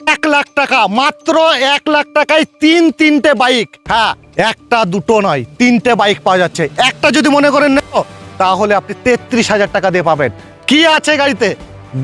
এক লাখ টাকা, মাত্র এক লাখ টাকায় তিন তিনটে বাইক। হ্যাঁ একটা দুটো নয়, তিনটে বাইক পাওয়া যাচ্ছে। একটা যদি মনে করেন নেব তাহলে আপনি তেত্রিশ হাজার টাকা দিয়ে পাবেন। কি আছে গাড়িতে?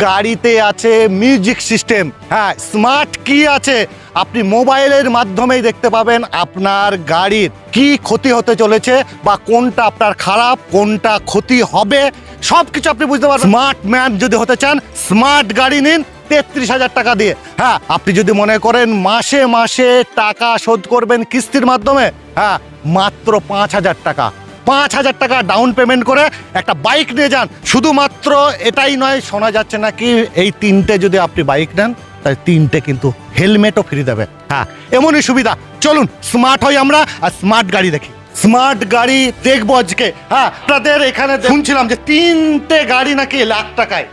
গাড়িতে আছে মিউজিক সিস্টেম। হ্যাঁ স্মার্ট কি আছে? আপনি মোবাইলের মাধ্যমেই দেখতে পাবেন আপনার গাড়ির কি ক্ষতি হতে চলেছে বা কোনটা আপনার খারাপ, কোনটা ক্ষতি হবে সব কিছু আপনি বুঝতে পারবেন। স্মার্ট ম্যান যদি হতে চান, স্মার্ট গাড়ি নিন তেত্রিশ হাজার টাকা দিয়ে। হ্যাঁ আপনি যদি মনে করেন মাসে মাসে টাকা শোধ করবেন কিস্তির মাধ্যমে হ্যাঁ মাত্র পাঁচ হাজার টাকা। পাঁচ হাজার টাকা ডাউন পেমেন্ট করে একটা বাইক নিয়ে যান। শুধুমাত্র এটাই নয়, শোনা যাচ্ছে নাকি এই তিনটে যদি আপনি বাইক নেন তাই তিনটে কিন্তু হেলমেটও ফ্রি দেবে। হ্যাঁ এমনই সুবিধা। চলুন স্মার্ট হই আমরা আর স্মার্ট গাড়ি দেখি। স্মার্ট গাড়ি দেখব আজকে। হ্যাঁ আপনাদের এখানে শুনছিলাম যে তিনটে গাড়ি নাকি লাখ টাকায়।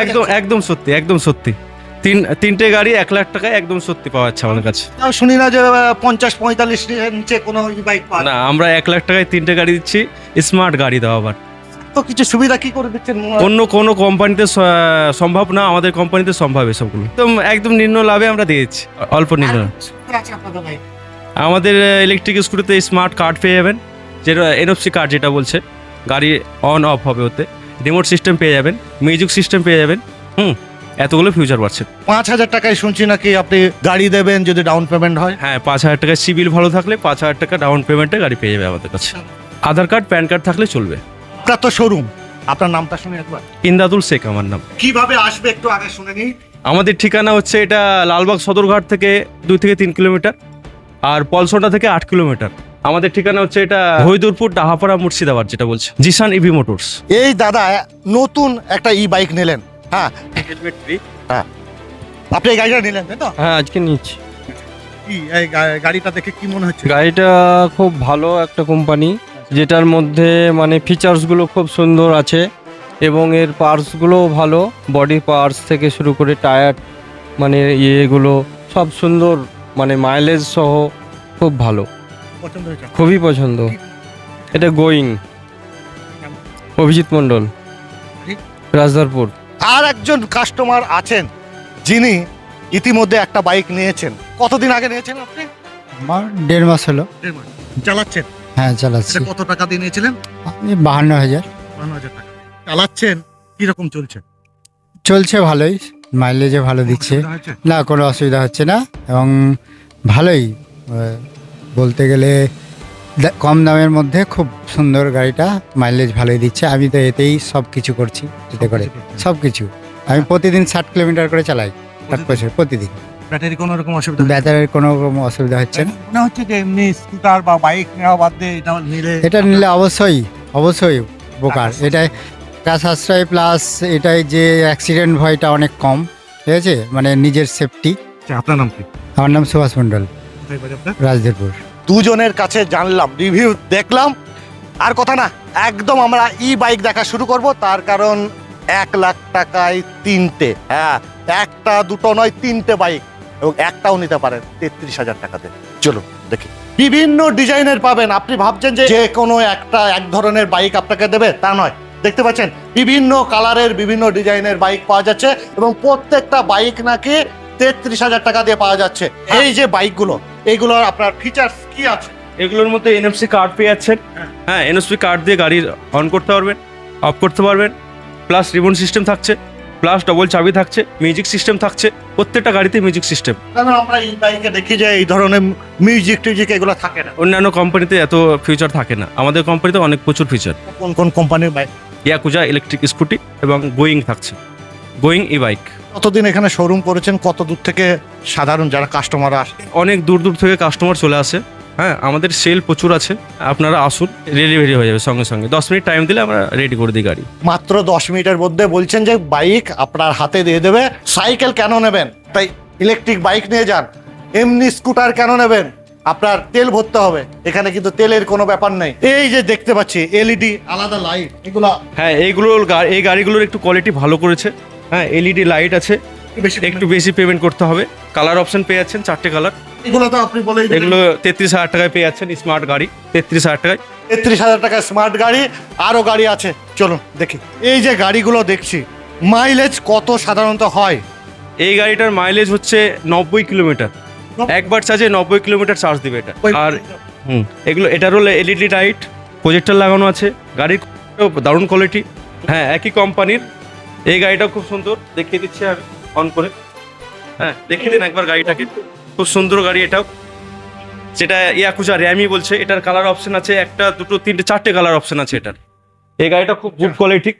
একদম একদম সত্যি একদম সত্যি। তিন তিনটে গাড়ি এক লাখ টাকায় একদম সত্যি পাওয়া যাচ্ছে আমাদের কাছে। তাও শুনি না যে পঞ্চাশ পঁয়তাল্লিশ নিচে কোনো বাইক পাওয়া না আমরা এক লাখ টাকায় তিনটে গাড়ি দিচ্ছি স্মার্ট গাড়ি দেওয়া আবার। তো কিছু সুবিধা কি করে দিচ্ছেন অন্য কোনো কোম্পানিতে সম্ভব না আমাদের কোম্পানিতে সম্ভব এসবগুলো। একদম একদম নিম্ন লাভে আমরা দিয়েছি অল্প নিম্ন। আছে আপনাদের বাইক আমাদের ইলেকট্রিক স্কুটিতে স্মার্ট কার্ড পেয়ে যাবেন। যেটা এনএফসি কার্ড যেটা বলছে গাড়ি অন অফ হবে ওতে। রিমোট সিস্টেম পেয়ে যাবেন মিউজিক সিস্টেম পেয়ে যাবেন হুম এতগুলো ফিউচার পাচ্ছেন পাঁচ হাজার টাকায় শুনছি নাকি আপনি গাড়ি দেবেন যদি ডাউন পেমেন্ট হয়? হ্যাঁ পাঁচ হাজার টাকায় সিভিল ভালো থাকলে পাঁচ হাজার টাকা ডাউন পেমেন্টে গাড়ি পেয়ে যাবে আমাদের কাছে। আধার কার্ড প্যান কার্ড থাকলে চলবে। আপনার তো শোরুম আপনার নামটা শুনে একবার। ইন্দাদুল শেখ আমার নাম। কীভাবে আসবে একটু আগে শুনে নিই। আমাদের ঠিকানা হচ্ছে এটা লালবাগ সদরঘাট থেকে দুই থেকে তিন কিলোমিটার। আর পলসোটা থেকে আট কিলোমিটার। আমাদের ঠিকানা হচ্ছে এটা হইদুরপুর ডাহাপাড়া মুর্শিদাবাদ যেটা বলছে। Zisan EV motors. এই দাদা নতুন একটা ই বাইক নিলেন। হ্যাঁ। আপনি এই গাড়িটা নিলেন তাই তো? হ্যাঁ আজকে নিচ্ছি। কি এই গা- গাড়িটা দেখে কি মনে হচ্ছে? গাড়িটা খুব ভালো একটা কোম্পানি যেটার মধ্যে মানে ফিচার্সগুলো খুব সুন্দর আছে এবং এর পার্টসগুলোও ভালো। বডি পার্টস থেকে শুরু করে টায়ার মানে ইয়েগুলো সব সুন্দর মানে মাইলেজ সহ খুব ভালো। পছন্দ হয়েছে? খুবই পছন্দ। এটা গোয়িং অভিজিৎ মণ্ডল। রাজদারপুর আর একজন কাস্টমার আছেন যিনি ইতিমধ্যে একটা বাইক নিয়েছেন। কতদিন আগে নিয়েছেন আপনি? আমার দেড় মাস হলো। চালাচ্ছেন? হ্যাঁ চালাচ্ছি। এটা কত টাকা দিয়ে নিয়েছিলেন? আমি বাহান্ন হাজার। বান্ন হাজার টাকা। চালাচ্ছেন? কীরকম চলছে? চলছে ভালোই। মাইলেজে ভালো দিচ্ছে। না কোনো অসুবিধা হচ্ছে না এবং ভালোই বলতে গেলে কম দামের মধ্যে খুব সুন্দর গাড়িটা মাইলেজ ভালোই দিচ্ছে। আমি তো এতেই সব কিছু করছি এতে করে সব কিছু আমি প্রতিদিন ষাট কিলোমিটার করে চালাই ষাট বছর প্রতিদিন। ব্যাটারি কোনো রকম অসুবিধা? ব্যাটারির কোনো রকম অসুবিধা হচ্ছে না। মনে হচ্ছে যে এমনি স্কুটার বা বাইক নেওয়া বাদ দিয়ে এটা নিলে এটা নিলে অবশ্যই অবশ্যই উপকার। টাকা টাকা সাশ্রয় প্লাস এটাই যে অ্যাক্সিডেন্ট ভয়টা অনেক কম ঠিক আছে? মানে নিজের সেফটি আচ্ছা, আপনার নাম কি? আমার নাম সুভাষ মণ্ডল কোথায় বাড়ি আপনার? রাজদেরপুর দুজনের কাছে জানলাম রিভিউ দেখলাম। আর কথা না একদম আমরা ই বাইক দেখা শুরু করব তার কারণ এক লাখ টাকায় তিনটে হ্যাঁ একটা দুটো নয় তিনটে বাইক এবং একটাও নিতে পারেন তেত্রিশ হাজার টাকাতে। চলো দেখি। বিভিন্ন ডিজাইনের পাবেন আপনি ভাবছেন যে যে কোনো একটা এক ধরনের বাইক আপনাকে দেবে তা নয়। দেখতে পাচ্ছেন বিভিন্ন কালারের বিভিন্ন ডিজাইনের বাইক পাওয়া যাচ্ছে এবং প্রত্যেকটা বাইক নাকি তেত্রিশ হাজার টাকা দিয়ে পাওয়া যাচ্ছে। এই যে বাইকগুলো এইগুলোর আপনার ফিচার্স কি আছে? এগুলোর মধ্যে এনএফসি কার্ড পেয়ে যাচ্ছেন। হ্যাঁ এনএফসি কার্ড দিয়ে গাড়ি অন করতে পারবেন অফ করতে পারবেন প্লাস রিবন সিস্টেম থাকছে প্লাস ডবল চাবি থাকছে মিউজিক সিস্টেম থাকছে প্রত্যেকটা গাড়িতে মিউজিক সিস্টেম কারণ আমরা এই বাইকে দেখি যে এই ধরনের মিউজিক টিউজিক এগুলো থাকে না? অন্যান্য কোম্পানিতে এত ফিচার থাকে না। আমাদের কোম্পানিতে অনেক প্রচুর ফিচার কোন কোন কোম্পানির বাইক? ইয়াকুজা ইলেকট্রিক স্কুটি এবং গোয়িং থাকছে। Going e bike. কতদিন এখানে শোরুম করেছেন? কত দূর থেকে সাধারণ যারা কাস্টমার আসে অনেক দূর দূর থেকে কাস্টমার চলে আসে। হ্যাঁ আমাদের সেল প্রচুর আছে। আপনারা আসুন ডেলিভারি হয়ে যাবে সঙ্গে সঙ্গে। দশ মিনিট টাইম দিলে আমরা রেডি করে দিই গাড়ি। মাত্র দশ মিনিটের মধ্যে বলছেন যে বাইক আপনার হাতে দিয়ে দেবে। সাইকেল কেন নেবেন? তাই ইলেকট্রিক বাইক নিয়ে যান। এমনি স্কুটার কেন নেবেন? আপনার তেল ভরতে হবে। এখানে কিন্তু তেলের কোনো ব্যাপার নেই। এই যে দেখতে পাচ্ছি এলইডি আলাদা লাইট এগুলো হ্যাঁ এইগুলো এই গাড়িগুলোর একটু কোয়ালিটি ভালো করেছে। হ্যাঁ এলইডি লাইট আছে। বেশি একটু বেশি পেমেন্ট করতে হবে। কালার অপশন পেয়ে যাচ্ছেন চারটে কালার এগুলো তো আপনি বলেই দিলেন। এগুলো তেত্রিশ হাজার টাকায় পেয়ে যাচ্ছেন স্মার্ট গাড়ি। তেত্রিশ হাজার টাকায়। তেত্রিশ হাজার টাকা স্মার্ট গাড়ি আরও গাড়ি আছে। চলুন দেখি। এই যে গাড়িগুলো দেখছি মাইলেজ কত সাধারণত হয়? এই গাড়িটার মাইলেজ হচ্ছে নব্বই কিলোমিটার। একবার চার্জে নব্বই কিলোমিটার চার্জ দিবে এটা। আর হুম এগুলো এটার হলো এলইডি লাইট প্রজেক্টর লাগানো আছে। গাড়ির দারুণ কোয়ালিটি হ্যাঁ একই কোম্পানির এই গাড়িটা খুব সুন্দর। দেখিয়ে দিচ্ছি আমি অন করে। হ্যাঁ দেখিয়ে দিন একবার গাড়িটাকে। খুব সুন্দর গাড়ি এটাও। যেটা ইয়াকুজা র্যামি বলছে এটার কালার অপশন আছে একটা দুটো তিনটে চারটে কালার অপশন আছে এটার। এই গাড়িটা খুব গুড কোয়ালিটি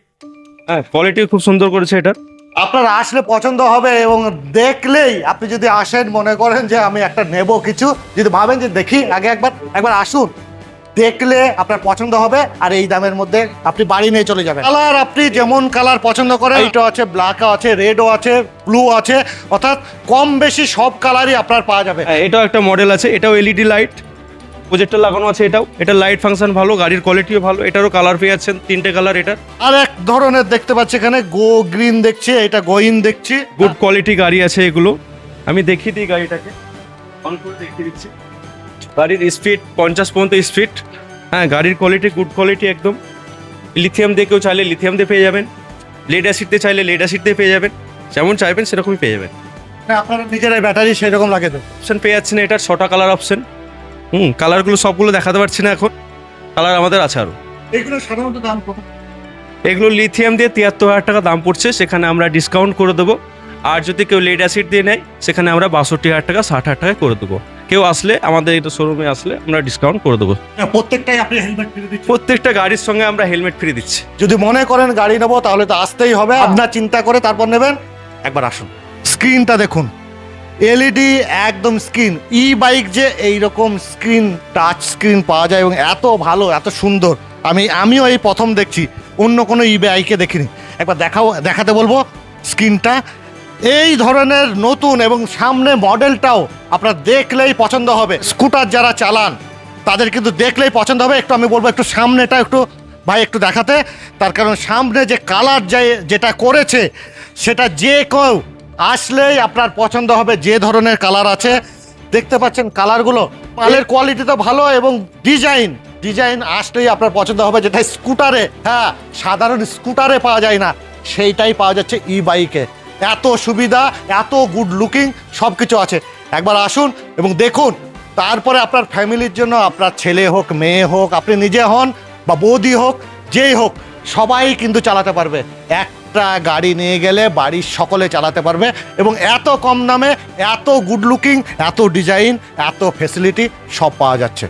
হ্যাঁ কোয়ালিটি খুব সুন্দর করেছে এটার। আপনার আসলে পছন্দ হবে এবং দেখলেই আপনি যদি আসেন মনে করেন যে আমি একটা নেব কিছু, যদি ভাবেন যে দেখি, আগে একবার একবার আসুন। দেখলে আপনার পছন্দ হবে আর এই দামের মধ্যে আপনি বাড়ি নিয়ে চলে যাবেন। কালার আপনি যেমন কালার পছন্দ করেন, এইটা আছে ব্ল্যাকও আছে রেডও আছে ব্লু আছে, অর্থাৎ কম বেশি সব কালারই আপনার পাওয়া যাবে। হ্যাঁ এটাও একটা মডেল আছে, এটাও এলইডি লাইট প্রজেক্টর লাগানো আছে এটাও। এটা লাইট ফাংশন ভালো গাড়ির কোয়ালিটিও ভালো এটারও কালার পেয়ে যাচ্ছেন তিনটে কালার এটার। আর এক ধরনের দেখতে পাচ্ছি এখানে গো গ্রিন দেখছি এটা গোইন দেখছি। গুড কোয়ালিটি গাড়ি আছে এগুলো। আমি দেখিয়ে দিই গাড়িটাকে। অন করে দেখিয়ে দিচ্ছি। গাড়ির স্পিড পঞ্চাশ পর্যন্ত স্পিড হ্যাঁ গাড়ির কোয়ালিটি গুড কোয়ালিটি একদম। লিথিয়াম দিয়ে কেউ চাইলে লিথিয়াম দিয়ে পেয়ে যাবেন। লেড অ্যাসিড দিয়ে চাইলে লেড অ্যাসিড দিয়ে পেয়ে যাবেন। যেমন চাইবেন সেরকমই পেয়ে যাবেন। আপনারা নিজেরাই ব্যাটারি সেরকম লাগে তো অপশন পেয়ে যাচ্ছেন এটার ছটা কালার অপশন হুম কালারগুলো সবগুলো দেখাতে পারছি না এখন। কালার আমাদের আছে আরও এগুলো সাধারণত দাম কত? এগুলো লিথিয়াম দিয়ে তিয়াত্তর হাজার টাকা দাম পড়ছে সেখানে আমরা ডিসকাউন্ট করে দেবো। আর যদি কেউ লেড অ্যাসিড দিয়ে নেয় সেখানে আমরা বাষট্টি হাজার টাকা ষাট হাজার টাকায় করে দেবো। কেউ আসলে আমাদের এটা শোরুমে আসলে আমরা ডিসকাউন্ট করে দেবো। প্রত্যেকটাই আপনি হেলমেট ফ্রি দিচ্ছেন। প্রত্যেকটা গাড়ির সঙ্গে আমরা হেলমেট ফ্রি দিচ্ছি। যদি মনে করেন গাড়ি নেব তাহলে তো আসতেই হবে। আপনার চিন্তা করে তারপর নেবেন। একবার আসুন। স্ক্রিনটা দেখুন। এলইডি একদম স্ক্রিন ই বাইক যে এইরকম স্ক্রিন টাচ স্ক্রিন পাওয়া যায় এবং এত ভালো, এত সুন্দর। আমি, আমিও এই প্রথম দেখছি, অন্য কোনো ই বাইকে দেখিনি। একবার দেখাও, দেখাতে বলব স্ক্রিনটা। এই ধরনের নতুন এবং সামনে মডেলটাও আপনার দেখলেই পছন্দ হবে। স্কুটার যারা চালান, তাদের কিন্তু দেখলেই পছন্দ হবে। একটু আমি বলব, একটু সামনেটা একটু, ভাই একটু দেখাতে। তার কারণ সামনে যে কালার যে যেটা করেছে, সেটা যে কেউ আসলেই আপনার পছন্দ হবে যে ধরনের কালার আছে। দেখতে পাচ্ছেন কালারগুলো। পালের কোয়ালিটি তো ভালো এবং ডিজাইন ডিজাইন আসলেই আপনার পছন্দ হবে যেটা স্কুটারে। হ্যাঁ সাধারণ স্কুটারে পাওয়া যায় না। সেইটাই পাওয়া যাচ্ছে ই বাইকে এত সুবিধা, এত গুড লুকিং সব কিছু আছে। একবার আসুন এবং দেখুন। তারপরে আপনার ফ্যামিলির জন্য, আপনার ছেলে হোক, মেয়ে হোক, আপনি নিজে হন বা বৌদি হোক, যেই হোক, সবাই কিন্তু চালাতে পারবে। একটা গাড়ি নিয়ে গেলে বাড়ির সকলে চালাতে পারবে এবং এত কম দামে, এত গুড লুকিং এত ডিজাইন এত ফেসিলিটি সব পাওয়া যাচ্ছে।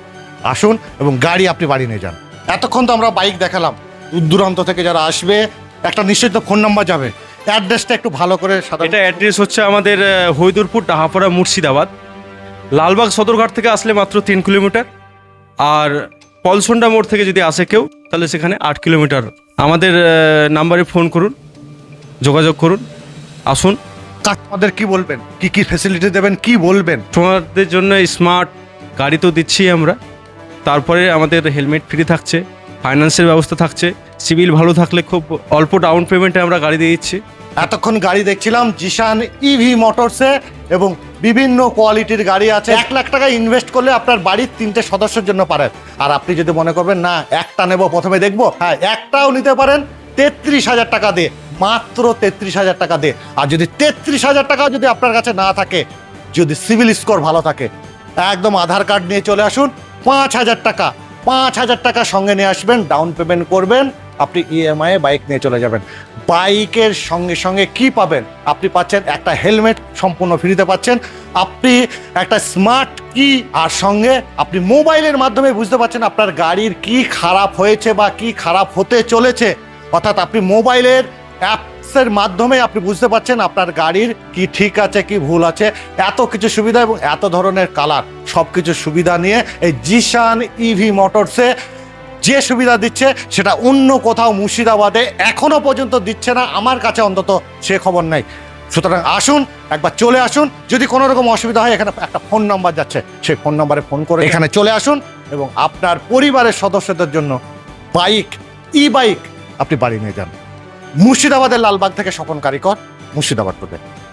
আসুন এবং গাড়ি আপনি বাড়ি নিয়ে যান। এতক্ষণ তো আমরা বাইক দেখালাম। দূর থেকে যারা আসবে, একটা নিশ্চিত ফোন নাম্বার যাবে। অ্যাড্রেসটা একটু ভালো করে এটা অ্যাড্রেস হচ্ছে আমাদের হৈদুরপুর ডাহাপাড়া মুর্শিদাবাদ। লালবাগ সদরঘাট থেকে আসলে মাত্র তিন কিলোমিটার। আর পলসন্ডা মোড় থেকে যদি আসে কেউ, তাহলে সেখানে আট কিলোমিটার। আমাদের নাম্বারে ফোন করুন। যোগাযোগ করুন আসুন। কাস্টমারদের কি বলবেন? কি কি ফেসিলিটি দেবেন? কি বলবেন? তোমাদের জন্য স্মার্ট গাড়ি তো দিচ্ছি আমরা। তারপরে আমাদের হেলমেট ফ্রি থাকছে ফাইন্যান্সের ব্যবস্থা থাকছে সিভিল ভালো থাকলে খুব অল্প ডাউন পেমেন্টে আমরা গাড়ি দিয়ে দিচ্ছি। এতক্ষণ গাড়ি দেখছিলাম জিশান ইভি মোটরসে এবং বিভিন্ন কোয়ালিটির গাড়ি আছে। এক লাখ টাকা ইনভেস্ট করলে আপনার বাড়ির তিনটে সদস্যের জন্য পারেন। আর আপনি যদি মনে করবেন না একটা নেব প্রথমে দেখব হ্যাঁ একটাও নিতে পারেন তেত্রিশ হাজার টাকা দিয়ে। মাত্র তেত্রিশ হাজার টাকা দিয়ে আর যদি তেত্রিশ হাজার টাকাও যদি আপনার কাছে না থাকে, যদি সিভিল স্কোর ভালো থাকে, একদম আধার কার্ড নিয়ে চলে আসুন, পাঁচ হাজার টাকা, পাঁচ হাজার টাকা সঙ্গে নিয়ে আসবেন, ডাউন পেমেন্ট করবেন, আপনি ইএমআই বাইক নিয়ে চলে যাবেন। বাইকের সঙ্গে সঙ্গে কি পাবেন? আপনি পাচ্ছেন একটা হেলমেট, সম্পূর্ণ ফ্রিতে পাচ্ছেন। আপনি একটা স্মার্ট কি, আর সঙ্গে আপনি মোবাইলের মাধ্যমে বুঝতে পারছেন আপনার গাড়ির কি খারাপ হয়েছে বা কি খারাপ হতে চলেছে। অর্থাৎ আপনি মোবাইলের অ্যাপসের মাধ্যমে আপনি বুঝতে পারছেন আপনার গাড়ির কি ঠিক আছে, কি ভুল আছে, এত কিছু সুবিধা এবং এত ধরনের কালার। সব কিছু সুবিধা নিয়ে এই জিশান ইভি মোটরসে যে সুবিধা দিচ্ছে, সেটা অন্য কোথাও মুর্শিদাবাদে এখনও পর্যন্ত দিচ্ছে না, আমার কাছে অন্তত সে খবর নাই। সুতরাং আসুন, একবার চলে আসুন, যদি কোনো রকম অসুবিধা হয়, এখানে একটা ফোন নাম্বার যাচ্ছে, সেই ফোন নাম্বারে ফোন করে এখানে চলে আসুন এবং আপনার পরিবারের সদস্যদের জন্য বাইক ই বাইক আপনি বাড়ি নিয়ে যান। মুর্শিদাবাদের লালবাগ থেকে স্বপন কারিকর মুর্শিদাবাদ থেকে